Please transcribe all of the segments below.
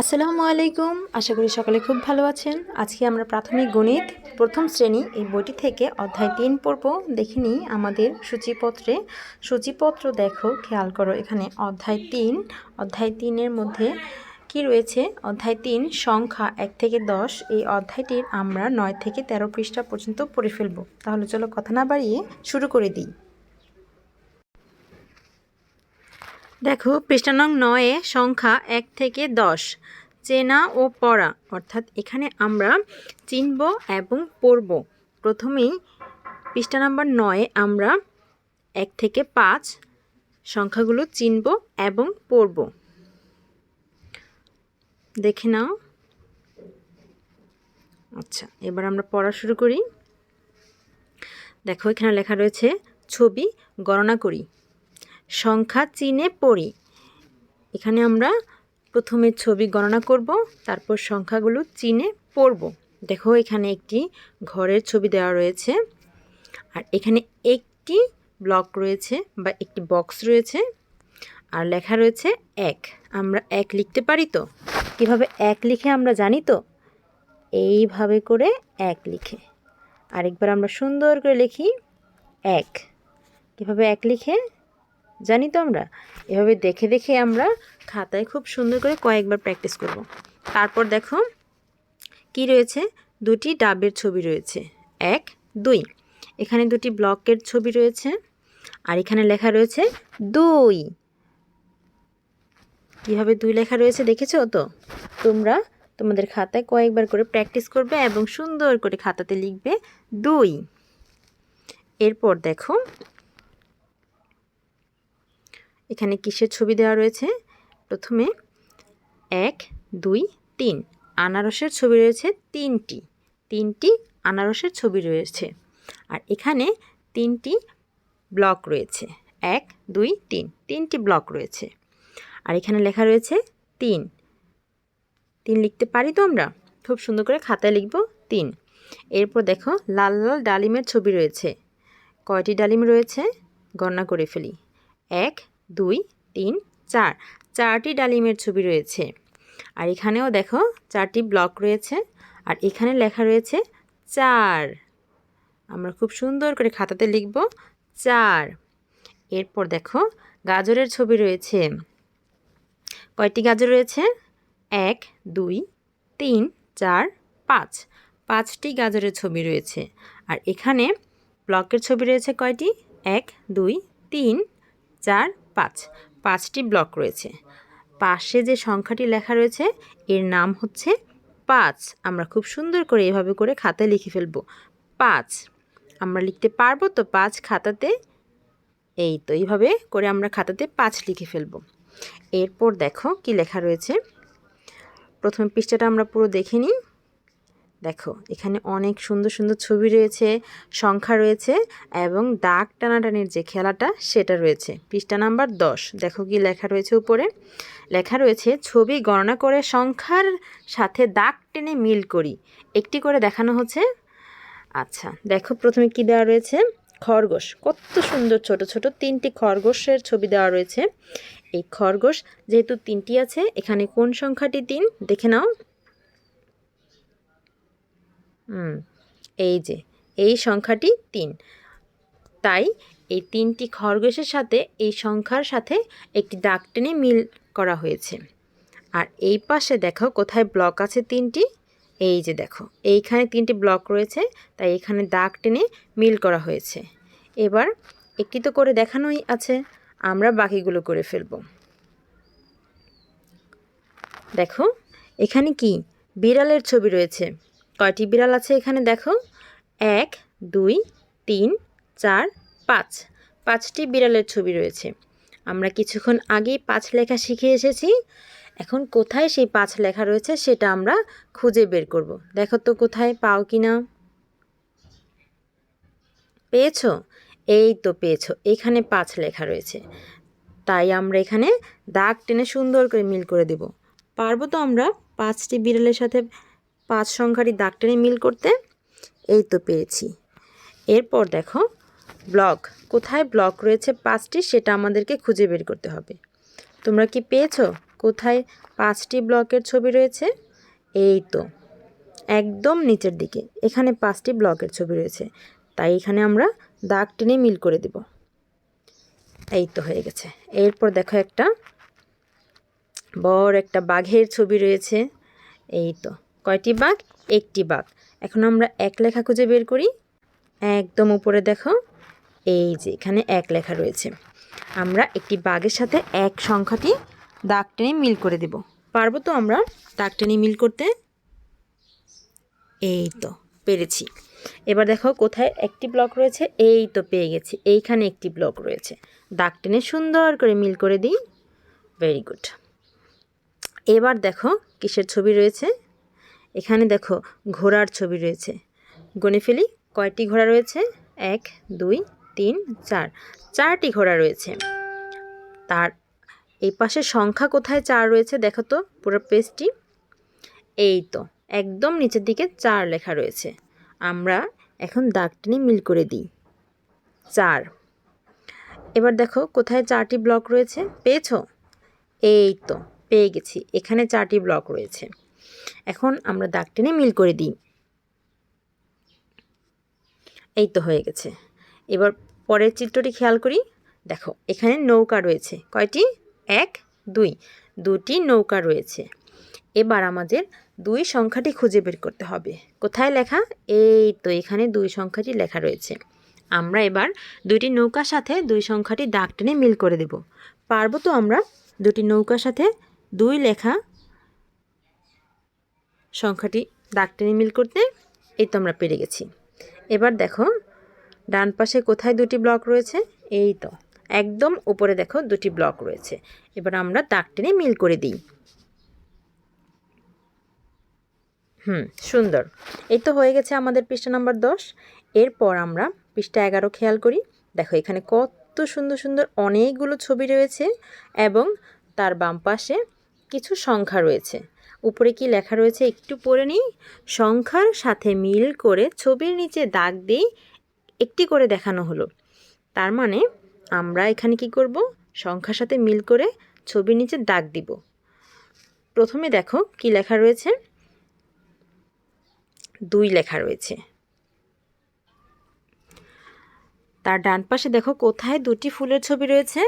আসসালামু আলাইকুম। আশা করি সকলে খুব ভালো আছেন। আজকে আমরা প্রাথমিক গণিত প্রথম শ্রেণি এই বইটি থেকে অধ্যায় তিন পড়ব। দেখে নিই আমাদের সূচিপত্রে। সূচিপত্র দেখো, খেয়াল করো এখানে অধ্যায় তিন। অধ্যায় তিনের মধ্যে কি রয়েছে? অধ্যায় তিন, সংখ্যা এক থেকে দশ। এই অধ্যায়টির আমরা নয় থেকে তেরো পৃষ্ঠা পর্যন্ত পড়ে ফেলব। তাহলে চলো কথা না বাড়িয়ে শুরু করে দিই। দেখো, পৃষ্ঠা নং নয়ে সংখ্যা এক থেকে দশ, চেনা ও পড়া, অর্থাৎ এখানে আমরা চিনব এবং পড়ব। প্রথমেই পৃষ্ঠা নাম্বার নয়ে আমরা এক থেকে পাঁচ সংখ্যাগুলো চিনব এবং পড়ব। দেখে নাও। আচ্ছা এবার আমরা পড়া শুরু করি। দেখো, এখানে লেখা রয়েছে, ছবি গণনা করি। সংখ্যা চিনে পড়ি। এখানে আমরা প্রথমে ছবি গণনা করব, তারপর সংখ্যাগুলো চিনে পড়ব। দেখো, এখানে একটি ঘরের ছবি দেওয়া রয়েছে, আর এখানে একটি ব্লক রয়েছে বা একটি বক্স রয়েছে, আর লেখা রয়েছে এক। আমরা এক লিখতে পারি তো? কীভাবে এক লিখে আমরা জানি তো? এইভাবে করে এক লিখে। আরেকবার আমরা সুন্দর করে লিখি, এক। কীভাবে এক লিখে? জানি তো আমরা। এভাবে দেখে দেখে আমরা খাতায় খুব সুন্দর করে কয়েকবার প্র্যাকটিস করব। তারপর দেখো কি রয়েছে? দুটি ডাবের ছবি রয়েছে। এক, দুই। এখানে দুটি ব্লকের ছবি রয়েছে আর এখানে লেখা রয়েছে দুই। কীভাবে দুই লেখা রয়েছে দেখেছ তো? তোমরা তোমাদের খাতায় কয়েকবার করে প্র্যাকটিস করবে এবং সুন্দর করে খাতাতে লিখবে দুই। এরপর দেখো এখানে কিসের ছবি দেওয়া রয়েছে? প্রথমে এক, দুই, তিন। আনারসের ছবি রয়েছে তিনটি। তিনটি আনারসের ছবি রয়েছে। আর এখানে তিনটি ব্লক রয়েছে। এক, দুই, তিন। তিনটি ব্লক রয়েছে। আর এখানে লেখা রয়েছে তিন। তিন লিখতে পারি তো আমরা? খুব সুন্দর করে খাতায় লিখব তিন। এরপর দেখো লাল লাল ডালিমের ছবি রয়েছে। কয়টি ডালিম রয়েছে? গণনা করে ফেলি। এক দুই, তিন, চার। চারটি ডালিমের ছবি রয়েছে। আর এখানেও দেখো চারটি ব্লক রয়েছে। আর এখানে লেখা রয়েছে চার। আমরা খুব সুন্দর করে খাতাতে লিখব চার। এরপর দেখো গাজরের ছবি রয়েছে। কয়টি গাজর রয়েছে? এক, দুই, তিন, চার, পাঁচ। পাঁচটি গাজরের ছবি রয়েছে। আর এখানে ব্লকের ছবি রয়েছে কয়টি? এক, দুই, তিন, চার পাঁচ, পাঁচটি ব্লক রয়েছে। পাশে যে সংখ্যাটি লেখা রয়েছে, এর নাম হচ্ছে পাঁচ। আমরা খুব সুন্দর করে এভাবে করে খাতায় লিখে ফেলব। পাঁচ। আমরা লিখতে পারব তো পাঁচ খাতাতে? এই তো, এইভাবে করে আমরা খাতাতে পাঁচ লিখে ফেলব। এরপর দেখো কি লেখা রয়েছে। প্রথম পৃষ্ঠাটা আমরা পুরো দেখে নিই। দেখো, এখানে অনেক সুন্দর সুন্দর ছবি রয়েছে, সংখ্যা রয়েছে এবং দাগ টানাটানির যে খেলাটা সেটা রয়েছে। পৃষ্ঠা নাম্বার দশ, দেখো কি লেখা রয়েছে উপরে। লেখা রয়েছে, ছবি গণনা করে সংখ্যার সাথে দাগ টেনে মিল করি। একটি করে দেখানো হচ্ছে। আচ্ছা দেখো প্রথমে কি দেওয়া রয়েছে? খরগোশ, কত সুন্দর ছোট ছোট তিনটি খরগোশের ছবি দেওয়া রয়েছে। এই খরগোশ যেহেতু তিনটি আছে, এখানে কোন সংখ্যাটি তিন? দেখে নাও। হুম, এই যে, এই সংখ্যাটি তিন। তাই এই তিনটি খরগোশের সাথে এই সংখ্যার সাথে একটি দাগ টেনে মিল করা হয়েছে। আর এই পাশে দেখো কোথায় ব্লক আছে তিনটি? এই যে দেখো, এইখানে তিনটি ব্লক রয়েছে, তাই এখানে দাগ টেনে মিল করা হয়েছে। এবার একটি তো করে দেখানোই আছে, আমরা বাকিগুলো করে ফেলব। দেখো, এখানে কি? বিড়ালের ছবি রয়েছে। কয়টি বিড়াল আছে এখানে দেখো? এক, দুই, তিন, চার, পাঁচ। পাঁচটি বিড়ালের ছবি রয়েছে। আমরা কিছুক্ষণ আগেই পাঁচ লেখা শিখে এসেছি। এখন কোথায় সেই পাঁচ লেখা রয়েছে সেটা আমরা খুঁজে বের করব। দেখো তো কোথায় পাও কি না পেয়েছ? এই তো পেয়েছ। এখানে পাঁচ লেখা রয়েছে। তাই আমরা এখানে দাগ টেনে সুন্দর করে মিল করে দেব। পারব তো আমরা পাঁচটি বিড়ালের সাথে পাঁচ সংখ্যাটি দাগ টেনে মিল করতে এই তো পেয়েছি এরপর দেখো, ব্লক, কোথায় ব্লক রয়েছে পাঁচটি সেটা আমাদেরকে খুঁজে বের করতে হবে। তোমরা কি পেয়েছ? কোথায় পাঁচটি ব্লকের ছবি রয়েছে? এই তো, একদম নিচের দিকে, এখানে পাঁচটি ব্লকের ছবি রয়েছে, তাই এখানে আমরা দাগ টেনে মিল করে দেব। এই তো হয়ে গেছে। এরপর দেখো একটা বড় একটা বাঘের ছবি রয়েছে, এই তো। কয়টি বাঘ? একটি বাঘ। এখন আমরা এক লেখা খুঁজে বের করি। একদম উপরে দেখো। এই যে, এখানে এক লেখা রয়েছে। আমরা একটি বাঘের সাথে এক সংখ্যাটি দাগ টেনে মিল করে দেব। পারব তো আমরা দাগ টেনে মিল করতে? এই তো, পেরেছি। এবার দেখো কোথায় একটি ব্লক রয়েছে? এই তো পেয়ে গেছি। এইখানে একটি ব্লক রয়েছে। দাগ টেনে সুন্দর করে মিল করে দিই। Very good. এবার দেখো কিসের ছবি রয়েছে? এখানে দেখো ঘোড়ার ছবি রয়েছে। গনে ফেলি, কয়টি ঘোড়া রয়েছে? এক, দুই, তিন, চার। চারটি ঘোড়া রয়েছে। তার এই পাশে সংখ্যা কোথায় চার রয়েছে দেখো তো, পুরো পেজটি। এই তো, একদম নিচের দিকে চার লেখা রয়েছে। আমরা এখন দাগ টেনে মিল করে দিই। চার। এবার দেখো কোথায় চারটি ব্লক রয়েছে? পেয়েছ? এই তো, পেয়ে গেছি। এখানে চারটি ব্লক রয়েছে। এখন আমরা দাগ টেনে মিল করে দিই। এই তো হয়ে গেছে। এবার পরের চিত্রটি খেয়াল করি। দেখো, এখানে নৌকা রয়েছে। কয়টি? এক, দুই। দুটি নৌকা রয়েছে। এবার আমাদের দুই সংখ্যাটি খুঁজে বের করতে হবে। কোথায় লেখা? এই তো এখানে দুই সংখ্যাটি লেখা রয়েছে। আমরা এবার দুইটি নৌকার সাথে দুই সংখ্যাটি দাগ টেনে মিল করে দেব। পারব তো আমরা দুটি নৌকার সাথে দুই লেখা সংখ্যাটি দাগ টেনে মিল করতে এই তো আমরা পেরে গেছি। এবার দেখো, ডান পাশে কোথায় দুটি ব্লক রয়েছে? এই তো, একদম উপরে দেখো দুটি ব্লক রয়েছে। এবার আমরা দাগ টেনে মিল করে দিই। হুম, সুন্দর। এই তো হয়ে গেছে আমাদের পৃষ্ঠা নাম্বার দশ। এরপর আমরা পৃষ্ঠা এগারো খেয়াল করি। দেখো, এখানে কত সুন্দর সুন্দর অনেকগুলো ছবি রয়েছে এবং তার বাম পাশে কিছু সংখ্যা রয়েছে। উপরে কি লেখা রয়েছে? একটু পড়ে নিই। সংখ্যার সাথে মিল করে ছবির নিচে দাগ দিই একটি করে দেখানো হলো। তার মানে আমরা এখানে কি করব? সংখ্যার সাথে মিল করে ছবির নিচে দাগ দিব। প্রথমে দেখো কি লেখা রয়েছে? দুই লেখা রয়েছে। তার ডান পাশে দেখো কোথায় দুটি ফুলের ছবি রয়েছে?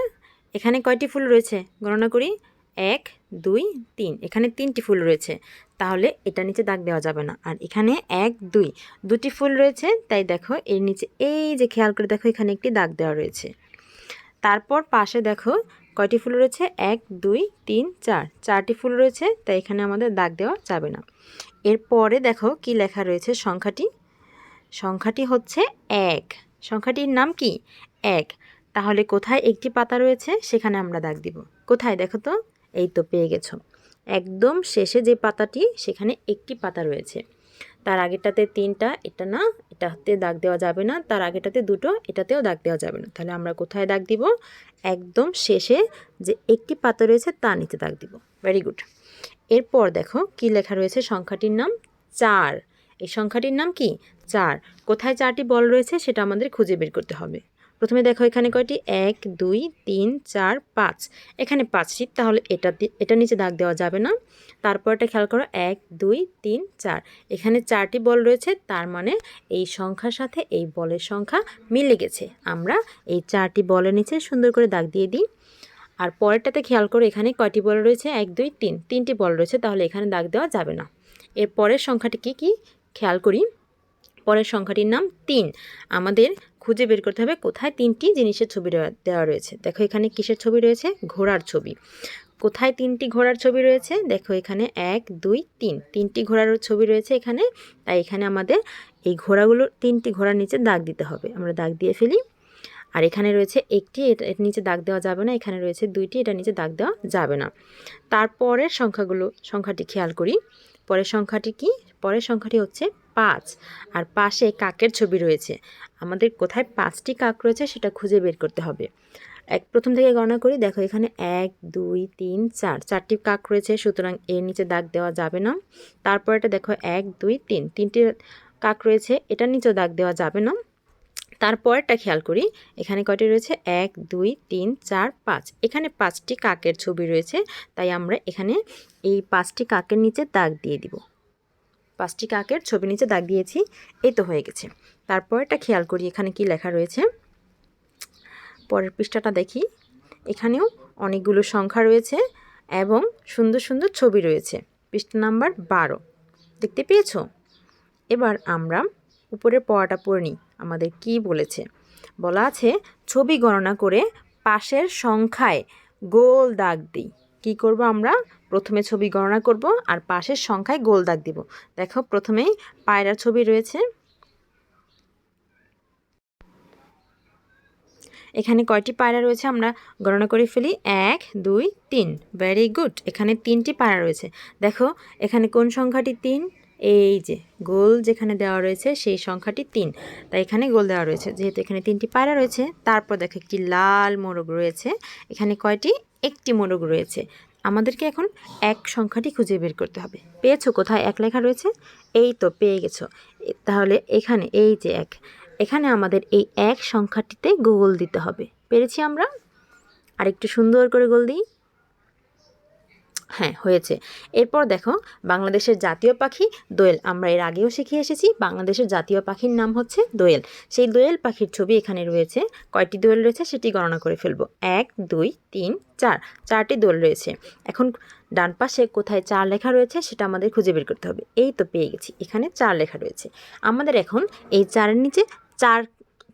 এখানে কয়টি ফুল রয়েছে? গণনা করি। এক, দুই, তিন। এখানে তিনটি ফুল রয়েছে। তাহলে এটা নিচে দাগ দেওয়া যাবে না। আর এখানে এক, দুই। দুটি ফুল রয়েছে, তাই দেখো এর নিচে এই যে খেয়াল করে দেখো এখানে একটি দাগ দেওয়া রয়েছে। তারপর পাশে দেখো কয়টি ফুল রয়েছে? এক, দুই, তিন, চার। চারটি ফুল রয়েছে, তাই এখানে আমাদের দাগ দেওয়া যাবে না। এরপরে দেখো কি লেখা রয়েছে সংখ্যাটি? সংখ্যাটি হচ্ছে এক। সংখ্যাটির নাম কি? এক। তাহলে কোথায় একটি পাতা রয়েছে, সেখানে আমরা দাগ দিব। কোথায় দেখো তো? এই তো পেয়ে গেছো। একদম শেষে যে পাতাটি, সেখানে একটি পাতা রয়েছে। তার আগেরটাতে তিনটা, এটা না, এটাতে দাগ দেওয়া যাবে না। তার আগেরটাতে দুটো, এটাতেও দাগ দেওয়া যাবে না। তাহলে আমরা কোথায় দাগ দিব? একদম শেষে যে একটি পাতা রয়েছে, তার নিচে দাগ দিব। ভেরি গুড এরপর দেখো কি লেখা রয়েছে সংখ্যাটির নাম? চার। এই সংখ্যাটির নাম কি? চার। কোথায় চারটি বল রয়েছে, সেটা আমাদের খুঁজে বের করতে হবে। প্রথমে দেখো এখানে কয়টি? এক, দুই, তিন, চার, পাঁচ। এখানে পাঁচটি তাহলে এটা এটা নিচে দাগ দেওয়া যাবে না। তারপরটা খেয়াল করো, এক, দুই, তিন, চার। এখানে চারটি বল রয়েছে, তার মানে এই সংখ্যার সাথে এই বলের সংখ্যা মিলে গেছে। আমরা এই চারটি বলের নিচে সুন্দর করে দাগ দিয়ে দিই। আর পরেরটাতে খেয়াল করো, এখানে কয়টি বল রয়েছে? এক, দুই, তিন। তিনটি বল রয়েছে, তাহলে এখানে দাগ দেওয়া যাবে না। এর পরের সংখ্যাটি কি কি? খেয়াল করি। পরের সংখ্যাটির নাম তিন। আমাদের খুঁজে বের করতে হবে কোথায় তিনটি জিনিসের ছবি দেওয়া রয়েছে। দেখো এখানে কিসের ছবি রয়েছে? ঘোড়ার ছবি। কোথায় তিনটি ঘোড়ার ছবি রয়েছে? দেখো এখানে এক, দুই, তিন। তিনটি ঘোড়ার ছবি রয়েছে এখানে, তাই এখানে আমাদের এই ঘোড়াগুলোর তিনটি ঘোড়ার নিচে দাগ দিতে হবে। আমরা দাগ দিয়ে ফেলি। আর এখানে রয়েছে একটি এটা নিচে দাগ দেওয়া যাবে না। এখানে রয়েছে দুইটি এটা নিচে দাগ দেওয়া যাবে না। তারপরের সংখ্যাগুলো, সংখ্যাটি খেয়াল করি। পরের সংখ্যাটি কি? পরের সংখ্যাটি হচ্ছে পাঁচ। আর পাশে কাকের ছবি রয়েছে। আমাদের কোথায় পাঁচটি কাক রয়েছে সেটা খুঁজে বের করতে হবে। এক, প্রথম থেকে গণনা করি। দেখো এখানে এক, দুই, তিন, চার। চারটি কাক রয়েছে, সুতরাং এর নিচে দাগ দেওয়া যাবে না। তারপর এটা দেখো এক, দুই, তিন। তিনটি কাক রয়েছে, এটার নিচেও দাগ দেওয়া যাবে না। তারপরটা খেয়াল করি। এখানে কয়টি রয়েছে? এক, দুই, তিন, চার, পাঁচ। এখানে পাঁচটি কাকের ছবি রয়েছে, তাই আমরা এখানে এই পাঁচটি কাকের নিচে দাগ দিয়ে দিব। পাঁচটি কাকের ছবি নিচে দাগ দিয়েছি, এই তো হয়ে গেছে। তারপর তারপরটা খেয়াল করি এখানে কি লেখা রয়েছে। পরের পৃষ্ঠাটা দেখি। এখানেও অনেকগুলো সংখ্যা রয়েছে এবং সুন্দর সুন্দর ছবি রয়েছে। পৃষ্ঠা নাম্বার বারো। দেখতে পেয়েছ? এবার আমরা উপরের পড়াটা পড়ে নিই। আমাদের কি বলেছে? বলা আছে, ছবি গণনা করে পাশের সংখ্যায় গোল দাগ দিই। কি করব আমরা? প্রথমে ছবি গণনা করব আর পাশের সংখ্যায় গোল দাগ দিব। দেখো, প্রথমেই পায়রার ছবি রয়েছে। এখানে কয়টি পায়রা রয়েছে আমরা গণনা করে ফেলি? এক, দুই, তিন। ভেরি গুড এখানে তিনটি পায়রা রয়েছে। দেখো, এখানে কোন সংখ্যাটি তিন? এই যে, গোল যেখানে দেওয়া রয়েছে সেই সংখ্যাটি তিন। তাই এখানে গোল দেওয়া রয়েছে। যেহেতু এখানে তিনটি পায়রা রয়েছে, তারপর দেখো একটি লাল মোরগ রয়েছে। এখানে কয়টি? একটি মোরগ রয়েছে। আমাদেরকে এখন এক সংখ্যাটি খুঁজে বের করতে হবে। পেয়েছ কোথায়? এক লেখা রয়েছে। এই তো পেয়ে গেছো। তাহলে এখানে এই যে এক। এখানে আমাদের এই এক সংখ্যাটিতে গোল দিতে হবে। পেরেছি আমরা? আর একটু সুন্দর করে গোল দিই। হ্যাঁ হয়েছে। এরপর দেখো, বাংলাদেশের জাতীয় পাখি দোয়েল। আমরা এর আগেও শিখে এসেছি, বাংলাদেশের জাতীয় পাখির নাম হচ্ছে দোয়েল। সেই দোয়েল পাখির ছবি এখানে রয়েছে। কয়টি দোয়েল রয়েছে সেটি গণনা করে ফেলব। এক, দুই, তিন, চার। চারটি দোয়েল রয়েছে। এখন ডান পাশে কোথায় চার লেখা রয়েছে সেটা আমাদের খুঁজে বের করতে হবে। এই তো পেয়ে গেছি, এখানে চার লেখা রয়েছে। আমাদের এখন এই চারের নিচে চার,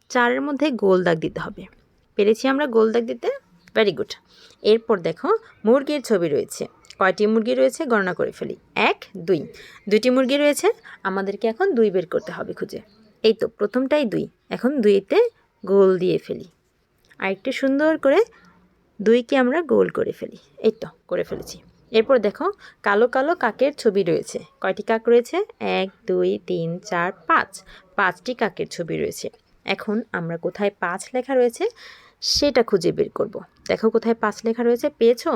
চারের মধ্যে গোল দাগ দিতে হবে। পেরেছি আমরা গোল দাগ দিতে? Very good. এরপর দেখো, মুরগির ছবি রয়েছে। কয়টি মুরগি রয়েছে গণনা করে ফেলি। এক, দুই। দুইটি মুরগি রয়েছে, আমাদেরকে এখন দুই বের করতে হবে খুঁজে। এই তো, প্রথমটাই দুই। এখন দুইতে গোল দিয়ে ফেলি। আর একটু সুন্দর করে দুইকে আমরা গোল করে ফেলি। এই তো, করে ফেলেছি। এরপর দেখো, কালো কালো কাকের ছবি রয়েছে। কয়টি কাক রয়েছে? এক, দুই, তিন, চার, পাঁচ। পাঁচটি কাকের ছবি রয়েছে। এখন আমরা কোথায় পাঁচ লেখা রয়েছে, সেটা খুঁজে বের করব। দেখো কোথায় পাঁচ লেখা রয়েছে, পেয়েছ?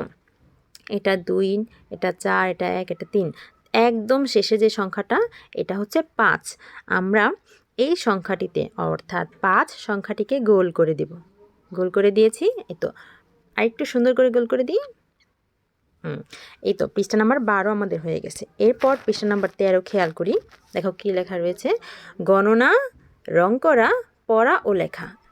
এটা দুই, এটা চার, এটা এক, এটা তিন। একদম শেষে যে সংখ্যাটা, এটা হচ্ছে পাঁচ। আমরা এই সংখ্যাটিতে, অর্থাৎ পাঁচ সংখ্যাটিকে গোল করে দেব। গোল করে দিয়েছি, এই তো। আরেকটু সুন্দর করে গোল করে দিই। হুম, এই তো, পৃষ্ঠা নাম্বার বারো আমাদের হয়ে গেছে। এরপর পৃষ্ঠা নাম্বার তেরো খেয়াল করি। দেখো কী লেখা রয়েছে? গণনা, রং করা, পড়া ও লেখা।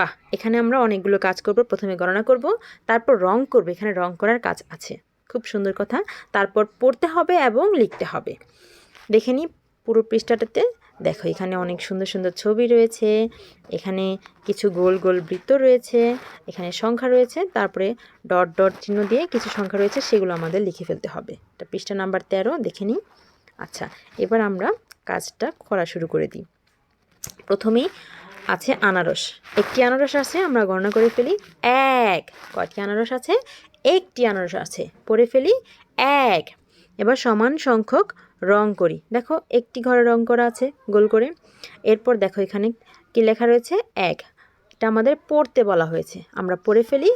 বাহ, এখানে আমরা অনেকগুলো কাজ করব। প্রথমে গণনা করব, তারপর রং করব। এখানে রং করার কাজ আছে। খুব সুন্দর কথা। তারপর পড়তে হবে এবং লিখতে হবে। দেখে নিই পুরো পৃষ্ঠাটাতে। দেখো, এখানে অনেক সুন্দর সুন্দর ছবি রয়েছে। এখানে কিছু গোল গোল বৃত্ত রয়েছে। এখানে সংখ্যা রয়েছে। তারপরে ডট ডট চিহ্ন দিয়ে কিছু সংখ্যা রয়েছে, সেগুলো আমাদের লিখে ফেলতে হবে। এটা পৃষ্ঠা নাম্বার তেরো, দেখে নিই। আচ্ছা এবার আমরা কাজটা করা শুরু করে দিই। প্রথমেই আছে আনারস। একটি আনারস আছে, আমরা গণনা করে ফেলি এক। কয়টি আনারস আছে? একটি আনারস আছে, পড়ে ফেলি এক। এবার সমান সংখ্যক রং করি। দেখো, একটি ঘরে রং করা আছে, গোল করে। এরপর দেখো, এখানে কি লেখা রয়েছে? এক। এটা আমাদের পড়তে বলা হয়েছে, আমরা পড়ে ফেলি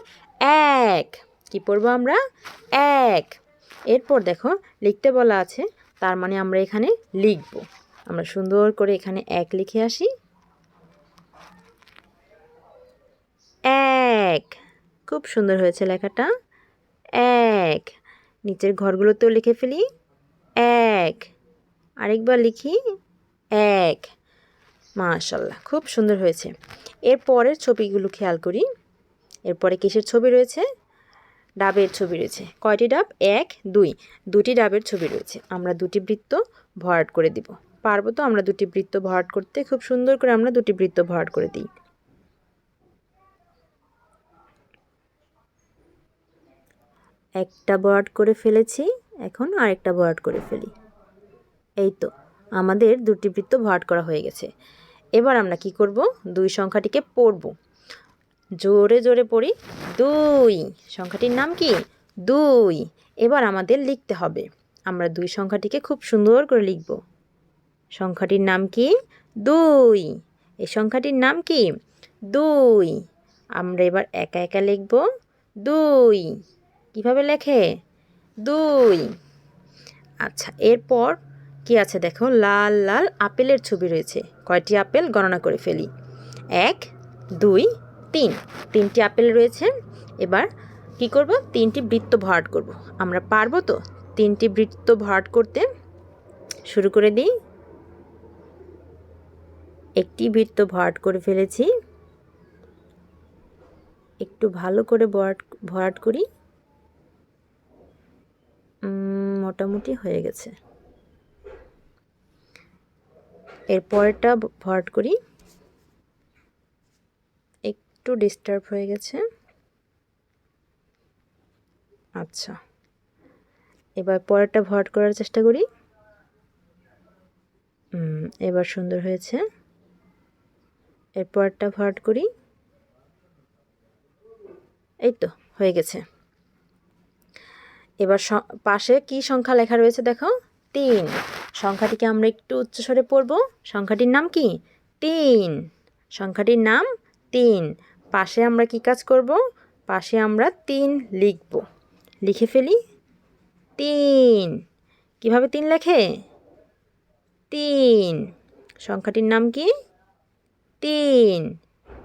এক। কি পড়ব আমরা? এক। এরপর দেখো, লিখতে বলা আছে, তার মানে আমরা এখানে লিখব। আমরা সুন্দর করে এখানে এক লিখে আসি। এক। খুব সুন্দর হয়েছে লেখাটা। এক। নিচের ঘরগুলোতেও লিখে ফেলি। এক। আরেকবার লিখি। এক। মাশাল্লাহ, খুব সুন্দর হয়েছে। এর পরের ছবিগুলো খেয়াল করি। এরপরে কিসের ছবি রয়েছে? ডাবের ছবি রয়েছে। কয়টি ডাব? এক, দুই। দুটি ডাবের ছবি রয়েছে। আমরা দুটি বৃত্ত ভরাট করে দিব। পারব তো আমরা দুটি বৃত্ত ভরাট করতে? খুব সুন্দর করে আমরা দুটি বৃত্ত ভরাট করে দিই। একটা বরাট করে ফেলেছি, এখন আরেকটা বরাট করে ফেলি। এই তো, আমাদের দুটি বৃত্ত ভরাট করা হয়ে গেছে। এবার আমরা কি করব? দুই সংখ্যাটিকে পড়ব। জোরে জোরে পড়ি। দুই, সংখ্যাটির নাম কি? দুই। এবার আমাদের লিখতে হবে। আমরা দুই সংখ্যাটিকে খুব সুন্দর করে লিখব। সংখ্যাটির নাম কি? দুই। এই সংখ্যাটির নাম কি? দুই। আমরা এবার একা একা লিখব। দুই। কীভাবে লেখে? দুই। আচ্ছা এরপর কি আছে দেখো? লাল লাল আপেলের ছবি রয়েছে। কয়টি আপেল? গণনা করে ফেলি। এক, দুই, তিন। তিনটি আপেল রয়েছে। এবার কি করব? তিনটি বৃত্ত ভরাট করব। আমরা পারব তো? তিনটি বৃত্ত ভরাট করতে শুরু করে দিই। একটি বৃত্ত ভরাট করে ফেলেছি। একটু ভালো করে ভরাট ভরাট করি। মোটামুটি হয়ে গেছে। এরপরটা ভরাট করি। একটু ডিস্টার্ব হয়ে গেছে। আচ্ছা। এবার পরেরটা ভরাট করার চেষ্টা করি। এবার সুন্দর হয়েছে। এরপরটা ভরাট করি। এই তো, হয়ে গেছে। এবার পাশে কি সংখ্যা লেখা রয়েছে দেখো? তিন। সংখ্যাটিকে আমরা একটু উচ্চস্বরে পড়ব। সংখ্যাটির নাম কি? তিন। সংখ্যাটির নাম তিন। পাশে আমরা কি কাজ করব? পাশে আমরা তিন লিখব। লিখে ফেলি? তিন। কীভাবে তিন লেখে? তিন। সংখ্যাটির নাম কি? তিন।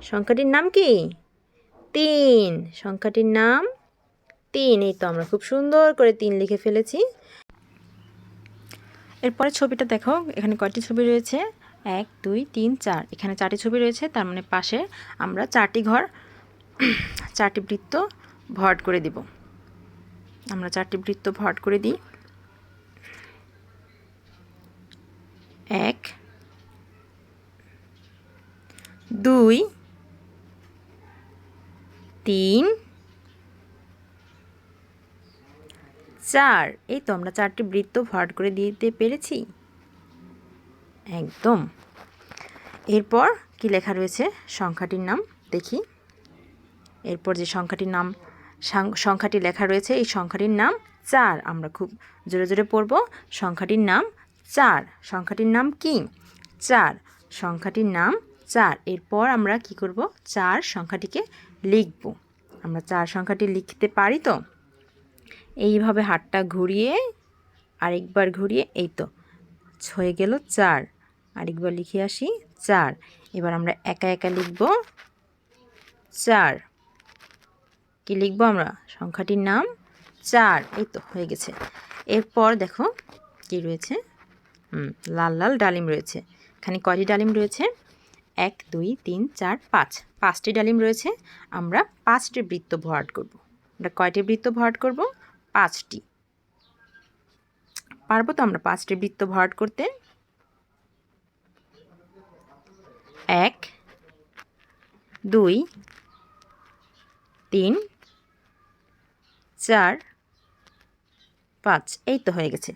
সংখ্যাটির নাম কি? তিন। সংখ্যাটির নাম তিন, এই তো আমরা খুব সুন্দর করে তিন লিখে ফেলেছি। এরপরে ছবিটা দেখো, এখানে কয়টি ছবি রয়েছে? এক, দুই, তিন, চার। এখানে চারটি ছবি রয়েছে, তার মানে পাশে আমরা চারটি ঘর, চারটি বৃত্ত ভট করে দিব। আমরা চারটি বৃত্ত ভট করে দিই। এক, দুই, তিন চার। এই তো আমরা চারটি বৃত্ত ভরাট করে দিতে পেরেছি। একদম। এরপর কি লেখা রয়েছে? সংখ্যাটির নাম দেখি। এরপর যে সংখ্যাটির নাম সংখ্যাটি লেখা রয়েছে, এই সংখ্যাটির নাম চার। আমরা খুব জোরে জোরে পড়ব। সংখ্যাটির নাম চার। সংখ্যাটির নাম কি? চার। সংখ্যাটির নাম চার। এরপর আমরা কি করব? চার সংখ্যাটিকে লিখব। আমরা চার সংখ্যাটি লিখতে পারি তো? এইভাবে হাতটা ঘুরিয়ে আরেকবার ঘুরিয়ে, এই তো, হয়ে গেল চার। আরেকবার লিখে আসি, চার। এবার আমরা একা একা লিখব চার। কি লিখব আমরা? সংখ্যাটির নাম চার। এই তো, হয়ে গেছে। এরপর দেখো কি রয়েছে? হুম, লাল লাল ডালিম রয়েছে। এখানে কয়টি ডালিম রয়েছে? এক, দুই, তিন, চার, পাঁচ। পাঁচটি ডালিম রয়েছে। আমরা পাঁচটি বৃত্ত ভরাট করব। আমরা কয়টি বৃত্ত ভরাট করব? পাঁচটি। পারব তো আমরা পাঁচটি বৃত্ত ভরাট করতে? এক, দুই, তিন, চার, পাঁচ। এই তো হয়ে গেছে।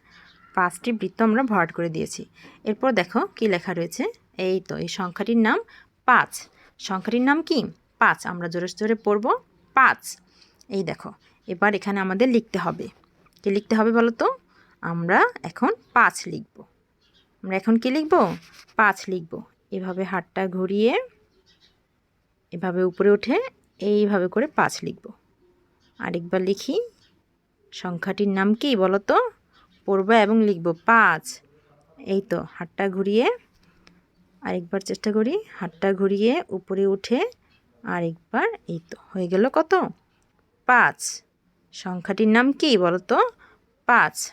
পাঁচটি বৃত্ত আমরা ভরাট করে দিয়েছি। এরপর দেখো কি লেখা রয়েছে? এই তো, এই সংখ্যাটির নাম পাঁচ। সংখ্যাটির নাম কি? পাঁচ। আমরা জোরে জোরে পড়ব পাঁচ। এই দেখো এবার এখানে আমাদের লিখতে হবে। কি লিখতে হবে বলো তো? আমরা এখন পাঁচ লিখব। আমরা এখন কি লিখব? পাঁচ লিখব। এভাবে হাতটা ঘুরিয়ে, এভাবে উপরে উঠে এইভাবে করে পাঁচ লিখব। আরেকবার লিখি। সংখ্যাটির নাম কি বলো তো? পড়বা এবং লিখব পাঁচ। এই তো, হাতটা ঘুরিয়ে আরেকবার চেষ্টা করি। হাতটা ঘুরিয়ে উপরে উঠে আরেকবার, এই তো, হয়ে গেল কত? পাঁচ। সংখ্যাটির নাম কি বলতো? পাঁচ।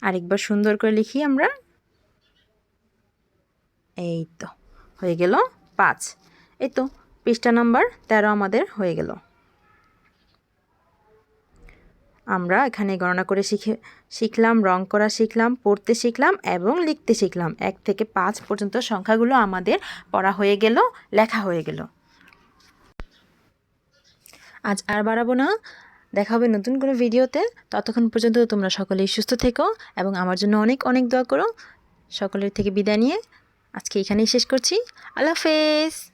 আরেকবার সুন্দর করে লিখি আমরা। এই তো, হয়ে গেল পাঁচ। এই তো, পৃষ্ঠা নাম্বার তেরো আমাদের হয়ে গেল। আমরা এখানে গণনা করে শিখে, শিখলাম, রং করা শিখলাম, পড়তে শিখলাম এবং লিখতে শিখলাম। এক থেকে পাঁচ পর্যন্ত সংখ্যাগুলো আমাদের পড়া হয়ে গেল, লেখা হয়ে গেল। আজ আর বাড়াবো না। দেখা হবে নতুন কোনো ভিডিওতে। ততক্ষণ পর্যন্ত তোমরা সকলেই সুস্থ থেকো এবং আমার জন্য অনেক অনেক দোয়া করো। সকলের থেকে বিদায় নিয়ে আজকে এখানেই শেষ করছি। আল্লাহ হাফেজ।